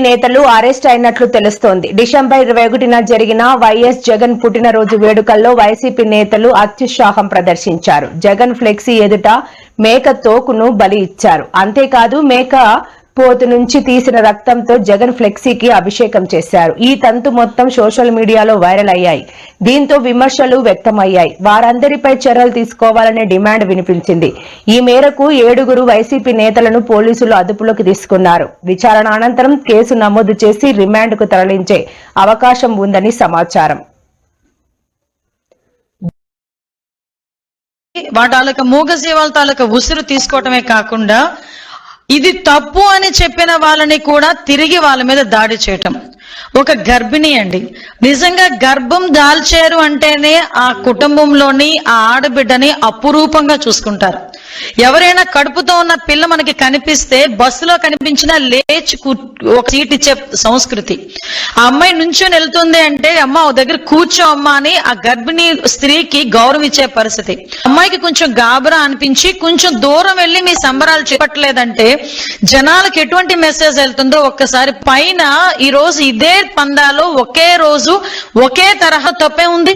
నేతలు అరెస్ట్ అయినట్లు తెలుస్తోంది. డిసెంబర్ ఇరవై ఒకటిన జరిగిన వైఎస్ జగన్ పుట్టినరోజు వేడుకల్లో వైసీపీ నేతలు అత్యుత్సాహం ప్రదర్శించారు. జగన్ ఫ్లెక్సీ ఎదుట మేక తోకును బలి ఇచ్చారు. అంతేకాదు మేక పోతు నుంచి తీసిన రక్తంతో జగన్ ఫ్లెక్సీకి అభిషేకం చేశారు. ఈ తంతు మొత్తం సోషల్ మీడియాలో వైరల్ అయ్యాయి. దీంతో విమర్శలు వ్యక్తమయ్యాయి. వారందరిపై చర్యలు తీసుకోవాలనే డిమాండ్ వినిపించింది. ఈ మేరకు ఏడుగురు వైసీపీ నేతలను పోలీసులు అదుపులోకి తీసుకున్నారు. విచారణ అనంతరం కేసు నమోదు చేసి రిమాండ్కు తరలించే అవకాశం ఉందని సమాచారం. వాటాలకు మూగజీవాల తాలూకా ఉసురు తీసుకోవటమే కాకుండా ఇది తప్పు అని చెప్పిన వాళ్ళని కూడా తిరిగి వాళ్ళ మీద దాడి చేయటం. ఒక గర్భిణి అండి. నిజంగా గర్భం దాల్చారు అంటేనే ఆ కుటుంబంలోని ఆ ఆడబిడ్డని అపురూపంగా చూసుకుంటారు. ఎవరైనా కడుపుతో ఉన్న పిల్ల మనకి కనిపిస్తే బస్సులో కనిపించినా లేచి కూ- ఒక సీట్ ఇచ్చే సంస్కృతి. ఆ అమ్మాయి నుంచొని వెళ్తుంది అంటే అమ్మ ఒక దగ్గర కూర్చో అమ్మ అని ఆ గర్భిణీ స్త్రీకి గౌరవం ఇచ్చే పరిస్థితి. అమ్మాయికి కొంచెం గాబరా అనిపించి కొంచెం దూరం వెళ్ళి మీ సంబరాలు చెప్పట్లేదంటే జనాలకు ఎటువంటి మెసేజ్ వెళ్తుందో ఒక్కసారి పైన ఈ రోజు ఇదే పందాలు ఒకే రోజు ఒకే తరహా తప్పే ఉంది.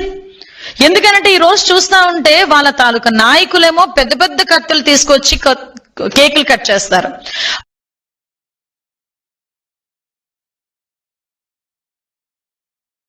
ఎందుకనంటే ఈ రోజు చూస్తా ఉంటే వాళ్ళ తాలూకా నాయకులేమో పెద్ద పెద్ద కత్తులు తీసుకొచ్చి కేకులు కట్ చేస్తారు.